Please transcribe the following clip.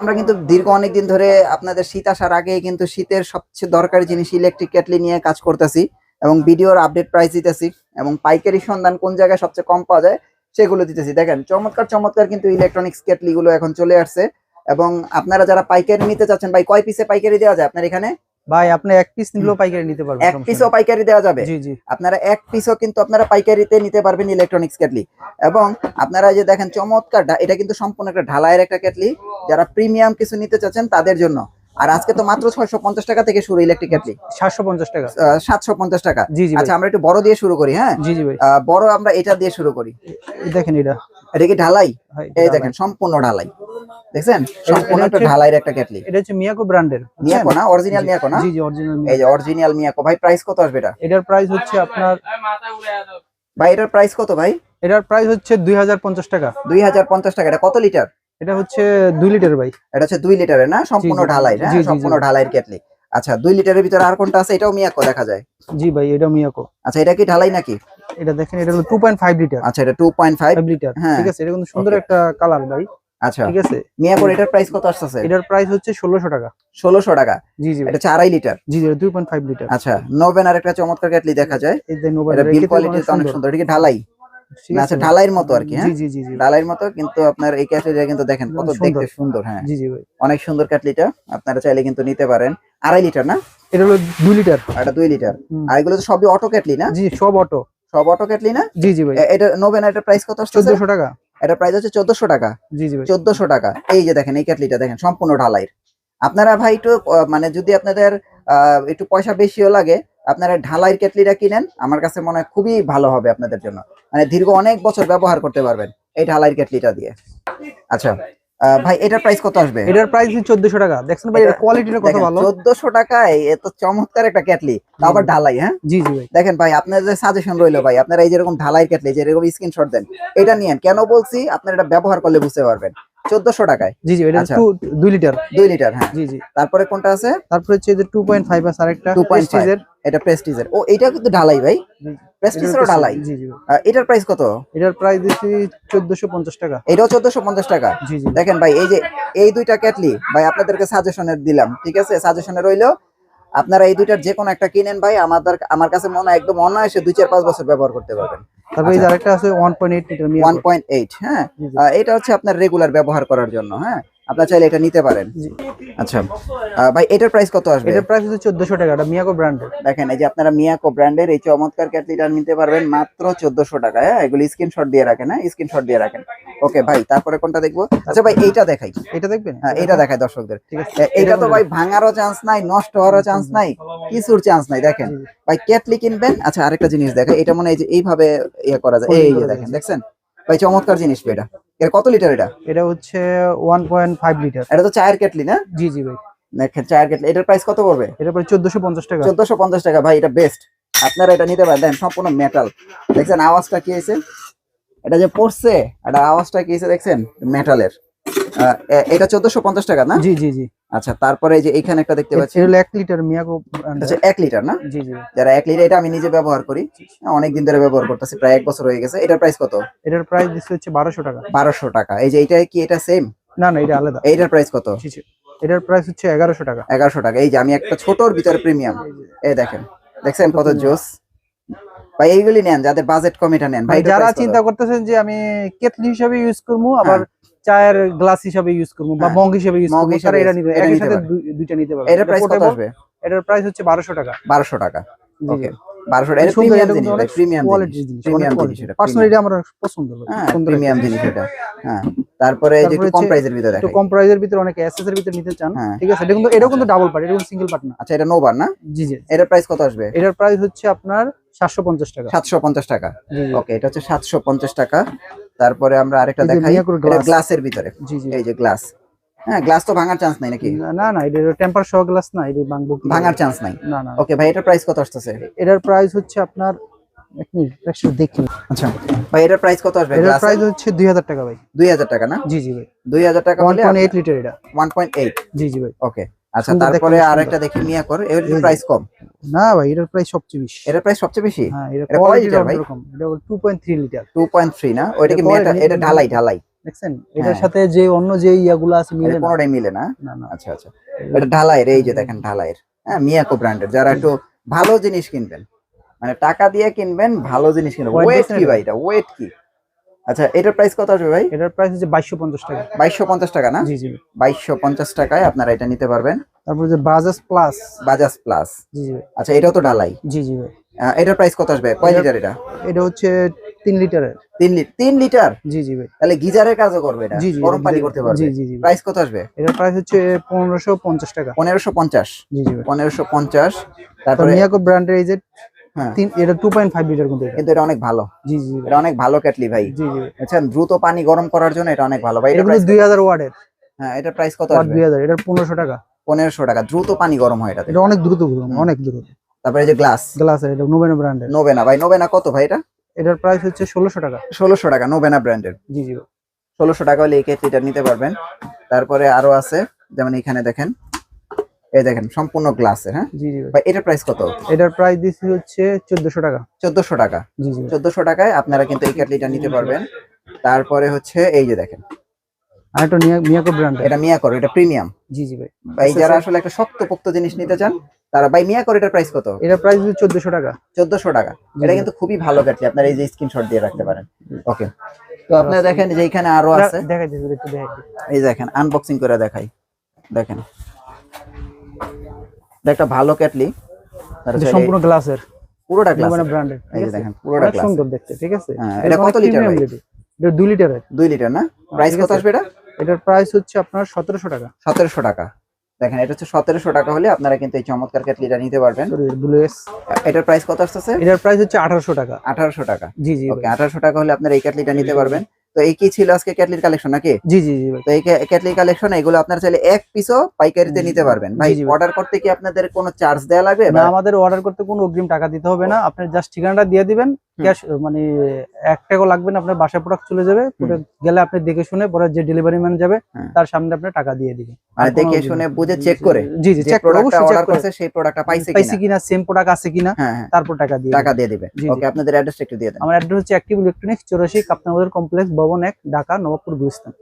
আমরা কিন্তু দীর্ঘ অনেক দিন ধরে আপনাদের শীত আসার আগে কিন্তু শীতের সবচেয়ে দরকারি জিনিস ইলেকট্রিক কেটলি নিয়ে কাজ করতেছি এবং ভিডিওর আপডেট প্রাইস দিতেছি এবং পাইকারি সন্ধান কোন জায়গায় সবচেয়ে কম পাওয়া যায় সেগুলো দিতেছি। দেখেন, চমৎকার চমৎকার কিন্তু ইলেকট্রনিক্স কেটলিগুলো এখন চলে আসছে এবং আপনারা যারা পাইকারি নিতে চাচ্ছেন, ভাই, কয় পিসে পাইকারি দেওয়া যায় আপনার এখানে? ভাই আপনি এক পিস নিলেও পাইকারি নিতে পারবেন এক পিসও পাইকারি দেওয়া যাবে। জি জি। আপনারা এক পিসও কিন্তু আপনারা পাইকারিতে নিতে পারবেন ইলেকট্রনিক্স কেটলি। এবং আপনারা যে দেখেন চমৎকার এটা কিন্তু সম্পূর্ণ একটা ঢালাইয়ের একটা কেটলি। যারা প্রিমিয়াম কিছু নিতে চাচ্ছেন তাদের জন্য। আর আজকে তো মাত্র ছয়শো পঞ্চাশ টাকা থেকে শুরু ইলেকট্রিক কেটলি। সাতশো পঞ্চাশ টাকা। সাতশো পঞ্চাশ টাকা। জি জি আচ্ছা আমরা একটু বড় দিয়ে শুরু করি হ্যাঁ? জি জি ভাই। বড় আমরা এটা দিয়ে শুরু করি। দেখেন এটা। এটা কি ঢালাই? এই দেখেন সম্পূর্ণ ঢালাই। দেখছেন? সম্পূর্ণ একটা ঢালাইয়ের একটা কেটলি এটা হচ্ছে মিয়াকো ব্র্যান্ডের মিয়াকো না? অরিজিনাল মিয়াকো না? জি জি অরিজিনাল এই যে অরিজিনাল মিয়াকো। ভাই প্রাইস কত আসবে এটা? এটার প্রাইস হচ্ছে আপনার ভাই এটার প্রাইস কত ভাই? এটার প্রাইস হচ্ছে দুই হাজার পঞ্চাশ টাকা। দুই হাজার পঞ্চাশ টাকা। এটা কত লিটার এটা হচ্ছে দুই লিটার ভাই। এটা হচ্ছে দুই লিটারের না? সম্পূর্ণ। ঢালাই জি। সম্পূর্ণ ঢালাইয়ের কেটলি আচ্ছা দুই লিটারের ভিতরে আর কোনটা আছে? এটাও মিয়াকো দেখা যায়। জি ভাই এটা মিয়াকো। আচ্ছা এটা কি ঢালাই নাকি? এটা দেখেন এটা হলো টু পয়েন্ট ফাইভ লিটার আচ্ছা এটা two point five five litre হ্যাঁ। ঠিক আছে? এটা কিন্তু সুন্দর একটা কালার ভাই। আচ্ছা। ঠিক আছে? এটার প্রাইস কত এটার প্রাইস হচ্ছে টাকা। টাকা। জি জি। এটা হচ্ছে আড়াই লিটার জি জি দুই পয়েন্ট ফাইভ লিটার আচ্ছা নোভেন আর একটা চমৎকার কেটলি দেখা যায়। এই যে নোভা এটা বিল কোয়ালিটি অনেক সুন্দর। এটা কি ঢালাই? আচ্ছা ঢালাইয়ের মতো আর কি হ্যাঁ? জি জি জি জি। ঢালাইয়ের মতো কিন্তু আপনার এই কেটলিটা কিন্তু দেখেন কত সুন্দর। দেখতে সুন্দর হ্যাঁ। জি জি ভাই। অনেক সুন্দর কেটলিটা আপনারা চাইলে কিন্তু নিতে পারেন। আড়াই লিটার না? এটা হলো দুই লিটার এটা দুই লিটার আর এগুলো তো সবই অটো কেটলি না? জি সব অটো। সব অটো কেটলি না? জি জি ভাই। এটা নোভেন প্রাইস কত আসছে চোদ্দশো টাকা। এটা প্রাইস হচ্ছে চোদ্দশো টাকা। জি জি চোদ্দশো টাকা। এই যে দেখেন এই কেটলিটা দেখেন সম্পূর্ণ ঢালাইয়ের। আপনারা ভাই একটু মানে যদি আপনাদের আহ, একটু পয়সা বেশিও লাগে আপনারা ঢালাইয়ের কেটলিটা কিনেন আমার কাছে মনে হয় খুবই ভালো হবে আপনাদের জন্য। মানে দীর্ঘ অনেক বছর ব্যবহার করতে পারবেন এই ঢালাইয়ের কেটলিটা দিয়ে। আচ্ছা। ভাই এটার প্রাইস কত আসবে? এটার প্রাইস চোদ্দশো টাকা। দেখছেন ভাই এটা- কোয়ালিটিটা কত ভালো? চোদ্দশো টাকায় এত চমৎকার একটা কেটলি আবার ঢালাই হ্যাঁ? জি জি ভাই। দেখেন ভাই আপনার যে সাজেশন রইল ভাই আপনারা এই যেরকম ঢালাই কেটলি যেরকম স্ক্রিনশট দেন এটা নিয়েন। কেন বলছি? আপনারা এটা ব্যবহার করলে বুঝতে পারবেন। চোদ্দশো টাকায়। জি জি এটা আচ্ছা। টু দুই লিটার দুই লিটার হ্যাঁ। জি জি। তারপরে কোনটা আছে? তারপরে হচ্ছে যে টু পয়েন্ট ফাইভ আছে আরেকটা 2.5 প্রেস্টিজের এটা প্রেস্টিজের ও এটা কিন্তু ঢালাই ভাই। প্রেস্টিজেরও ঢালাই। জি জি। এটার প্রাইস কত? এটার প্রাইস দিচ্ছি চোদ্দশো পঞ্চাশ টাকা। এটাও চোদ্দশো পঞ্চাশ টাকা? জি জি। দেখেন ভাই এই যে এই দুইটা ক্যাটলি ভাই আপনাদেরকে সাজেশনে দিলাম ঠিক আছে? সাজেশনে রইল আপনারা এই দুইটার যে কোনো একটা কিনেন ভাই আমাদের আমার কাছে মনে হয় একদম অনায়াসে দুই চার পাঁচ বছর ব্যবহার করতে পারবেন। তারপরে এই যে আরেকটা আছে one point eight litre one point eight হ্যাঁ? এটা হচ্ছে আপনার রেগুলার ব্যবহার করার জন্য হ্যাঁ? আপনারা চাইলে এটা নিতে পারেন। আচ্ছা ভাই এটার প্রাইস কত আসবে? এটার প্রাইস হচ্ছে চোদ্দশো টাকা এটা মিয়াকো ব্র্যান্ডের দেখেন এই যে আপনারা মিয়াকো ব্র্যান্ডের এই চমৎকার ক্যাটলিটা নিতে পারবেন মাত্র চোদ্দশো টাকা হ্যাঁ? এগুলো স্ক্রিনশট দিয়ে রাখেন হ্যাঁ? স্ক্রিনশট দিয়ে রাখেন। ওকে ভাই তারপরে কোনটা দেখব? আচ্ছা ভাই এইটা দেখাই। এটা দেখবেন? হ্যাঁ এটা দেখায় দর্শকদের। ঠিক আছে। এ- এইটা তো ভাই ভাঙারও চান্স নাই নষ্ট হওয়ারও চান্স নাই কিছুর চান্স নাই দেখেন। ভাই ক্যাটলি কিনবেন? আচ্ছা আরেকটা জিনিস দেখেন এটা মনে হয় যে এইভাবে ইয়ে করা যায়। এই দেখেন দেখছেন? ভাই চমৎকার জিনিস এটা। এর কত লিটার এটা? এটা হচ্ছে ওয়ান পয়েন্ট ফাইভ লিটার এটা তো চায়ের কেটলি না? জি জি ভাই। দেখেন চায়ের কেটলি। এটার প্রাইস কত পড়বে? এটা চোদ্দশো পঞ্চাশ টাকা। চোদ্দশো পঞ্চাশ টাকা। ভাই এটা বেস্ট আপনারা এটা নিতে পারেন। সম্পূর্ণ মেটাল দেখেন আওয়াজটা কি হয়েছে? এটা যে পড়ছে এটা আওয়াজটা কি হয়েছে দেখছেন? মেটালের এটা চোদ্দশো পঞ্চাশ টাকা না? জি জি জি। আচ্ছা তারপরে এই যে এখানে একটা দেখতে পাচ্ছি। এটা হলো এক লিটার মিয়াকো brand আচ্ছা এর। এক লিটার না? জি জি। যারা এক লিটার এটা আমি নিজে ব্যবহার করি। অনেক দিন ধরে ব্যবহার করতেছি প্রায় এক বছর হয়ে গেছে। এটার প্রাইস কত? এটার প্রাইস দিচ্ছে হচ্ছে বারোশো টাকা। বারোশো টাকা। এই যে এটা কি এটা সেম না না এটা আলাদা। এইটার প্রাইস কত? জি, জি। এটার প্রাইস হচ্ছে এগারোশো টাকা। এগারোশো টাকা। এই যে আমি একটা ছোটর ভিতরে প্রিমিয়াম এই দেখেন দেখছেন কত জোস? ভাই এইগুলি নেন যাদের বাজেট কম এটা নেন। ভাই ভাই যারা চিন্তা করতেছেন যে আমি কেটলি হিসাবে ইউজ করব আবার চায়ের গ্লাস হিসাবে ইউজ করব বা হ্যাঁ, মগ হিসাবে ইউজ করব তারা এটা এটা একই সাথে দুইটা নিতে পারবে। এটার প্রাইস কত আসবে? এটার প্রাইস হচ্ছে বারোশো টাকা। বারোশো টাকা। জি, জি। ওকে বারোশো টাকা। সুন্দর, প্রিমিয়াম জিনিস প্রিমিয়াম প্রিমিয়াম এটা আমার পছন্দ হ্যাঁ সুন্দর প্রিমিয়াম জিনিস। এটা। হ্যাঁ। তারপরে যে একটু কম হচ্ছে প্রাইসের ভিতরে একটু কম ভিতরে অনেক এসএস এর ভিতরে নিতে চান। হ্যাঁ। ঠিক আছে এটা কিন্তু এটাও কিন্তু ডাবল পার্ট এটা কিন্তু সিঙ্গেল পার্ট না। আচ্ছা এটা নোবার না? জি জি। এটার প্রাইস কত আসবে? এটার প্রাইস হচ্ছে আপনার সাতশো পঞ্চাশ টাকা। সাতশো পঞ্চাশ টাকা। ওকে এটা হচ্ছে সাতশো পঞ্চাশ টাকা। তারপরে আমরা আরেকটা দেখাই। এটা। গ্লাসের ভিতরে। জি জি। এই যে গ্লাস হ্যাঁ গ্লাস তো ভাঙার চান্স নাই নাকি? না না এটা টেম্পার সহ গ্লাস না এটা ভাঙবো ভাঙার চান্স নাই। না না। ওকে ভাই এটার প্রাইস কত আসতেছে? এটার প্রাইস হচ্ছে আপনার এক মিনিট একটু দেখি। আচ্ছা ভাই এটার প্রাইস কত আসবে? এটার প্রাইস হচ্ছে দুই হাজার টাকা ভাই। দুই হাজার টাকা না? জি জি ভাই। দুই হাজার টাকা ওয়ান হলে পয়েন্ট এইট লিটার এটা। ওয়ান পয়েন্ট এইট জি জি ভাই। ওকে আচ্ছা তারপরে আরেকটা দেখি মিয়া কর এর প্রাইস কম? না ভাই এটার প্রাইস সবচেয়ে বেশি। এটার প্রাইস সবচেয়ে বেশি? হ্যাঁ এটা এটা কয় লিটার ভাই? এটা two point three litre two point three না? ওইটা কি এটা এটা ঢালাই ঢালাই। দেখছেন? এটার হ্যাঁ। সাথে যে অন্য যে ইয়াগুলো আছে মিলে এটা না। কোনোটাই মিলে না? না না। আচ্ছা আচ্ছা। এটা ঢালাইয়ের এই যে দেখেন ঢালাইয়ের। হ্যাঁ মিয়াকো ব্র্যান্ডের যারা একটু ভালো জিনিস কিনবেন মানে টাকা দিয়ে কিনবেন ভালো জিনিস কিনবেন। ওয়েট কি ভাই এটা? ওয়েট কি? আচ্ছা এটার প্রাইস কত আসবে ভাই? এটার প্রাইস হচ্ছে বাইশশো পঞ্চাশ টাকা। বাইশশো পঞ্চাশ টাকা না? জি জি বাইশশো পঞ্চাশ টাকায় আপনারা এটা নিতে পারবেন। তারপর যে বাজাজ প্লাস বাজাজ প্লাস জি জি আচ্ছা এটাও তো ঢালাই। জি জি ভাই। এটার প্রাইস কত আসবে? কয় লিটার এটা? এটা হচ্ছে তিন লিটারের। তিন লিটার তিন লিটার? জি জি ভাই। তাহলে গিজারের কাজও করবে এটা? গরম পানি করতে পারবে। জি জি জি প্রাইস কত আসবে? এটার প্রাইস হচ্ছে পনেরোশো পঞ্চাশ টাকা। পনেরোশো পঞ্চাশ। জি জি ভাই। পনেরোশো পঞ্চাশ। তো তারপরে মিয়াকো ব্র্যান্ডের এই যে তিন এটা টু পয়েন্ট ফাইভ লিটার কিন্তু কিন্তু এটা অনেক ভালো। জি জি এটা অনেক ভালো ভাই। জি জি। আচ্ছা দ্রুত পানি গরম করার জন্য এটা অনেক ভালো। ভাই এটা এটা দুই হাজার ওয়ার্ডের হ্যাঁ এটার প্রাইস কত আসবে? দুই হাজার এটার পনেরোশো টাকা। পনেরোশো টাকা। দ্রুত পানি গরম হয় এটাতে। এটা অনেক দ্রুত গরম, অনেক দ্রুত। তারপরে এই যে গ্লাস গ্লাসের এটা নোবেনো ব্র্যান্ডের নোবেনা ভাই নোবেনা কত ভাই এটা? এটার প্রাইস হচ্ছে ষোলোশো টাকা। ষোলোশো টাকা নোবেনা ব্র্যান্ডের জি জি। ষোলোশো টাকা হলে এই কেটলিটা নিতে পারবেন। তারপরে আরও আছে যেমন এখানে দেখেন। এই দেখেন সম্পূর্ণ গ্লাসের হ্যাঁ? জি জি ভাই। এটার প্রাইস কত? এটার প্রাইস দিচ্ছি হচ্ছে চোদ্দশো টাকা। চোদ্দশো টাকা। জি জি ভাই। চোদ্দশো টাকায় আপনারা কিন্তু এই কেটলিটা নিতে পারবেন। তারপরে হচ্ছে এই যে দেখেন। আর একটা মিয়াকো ব্র্যান্ড এটা মিয়া করো এটা প্রিমিয়াম জি জি ভাই। ভাই যারা। আসলে একটা শক্ত পোক্ত জিনিস নিতে চান তারা ভাই মিয়া করো এটার প্রাইস কত? এটার প্রাইস হচ্ছে চোদ্দশো টাকা। চোদ্দশো টাকা। এটা কিন্তু খুবই ভালো কাটলি। আপনারা এই যে স্ক্রিনশট দিয়ে রাখতে পারেন। ওকে তো আপনারা দেখেন যে এখানে আরও আছে। দেখাই দিচ্ছি একটু দেখাই এই দেখেন আনবক্সিং করে দেখাই। দেখেন। এটা একটা ভালো কেটলি সম্পূর্ণ গ্লাসের পুরোটা গ্লাস নোবেনো ব্র্যান্ডের এই যে দেখেন পুরোটা গ্লাস সুন্দর দেখতে ঠিক আছে? হ্যাঁ, এটা কত লিটার ভাই? এটা দুই লিটারের দুই লিটার না? প্রাইস কত আসবে এটা? এটার প্রাইস হচ্ছে আপনার সতেরোশো টাকা। সতেরোশো টাকা। দেখেন এটা হচ্ছে সতেরোশো টাকা হলে আপনারা কিন্তু এই চমৎকার কেটলিটা নিতে পারবেন। এটার প্রাইস কত আসতেছে? এটার প্রাইস হচ্ছে আঠারোশো টাকা। আঠারোশো টাকা। জি জি ওকে ভাই। আঠারোশো টাকা হলে আপনারা এই কেটলিটা নিতে পারবেন। তো এই কি ছিল আজকে ক্যাটলির কালেকশন নাকি? জি জি জি তো এই ক্যাটলির কালেকশন এগুলো আপনারা চাইলে এক পিসও পাইকারিতে নিতে পারবেন। ভাই। অর্ডার করতে কি আপনাদের কোনো চার্জ দেয়া লাগবে না আমাদের অর্ডার করতে কোনো অগ্রিম টাকা দিতে হবে না। আপনি জাস্ট ঠিকানাটা দিয়ে দিবেন। ক্যাশ মানে এক টাকাও লাগবে না আপনার বাসায় প্রোডাক্ট চলে যাবে। গেলে আপনি দেখে শুনে পরে যে ডেলিভারি ম্যান যাবে হ্যাঁ। তার সামনে আপনি টাকা দিয়ে দিবেন। মানে আর দেখে শুনে বুঝে চেক করে জি জি চেক করে অবশ্যই চেক করে। সেই প্রোডাক্টটা পাইছে কিনা পাইছে কিনা? সেম প্রোডাক্ট আছে কিনা হ্যাঁ হ্যাঁ। তারপর টাকা দিয়ে টাকা দিয়ে দিবে। ওকে আপনাদের অ্যাড্রেস একটু দিয়ে দেন। আমার অ্যাড্রেস হচ্ছে অ্যাক্টিভ ইলেকট্রনিক্স 84 কাপনাবাজার কমপ্লেক্স ভবন 1 ঢাকা নবাবপুর গুলিস্তান।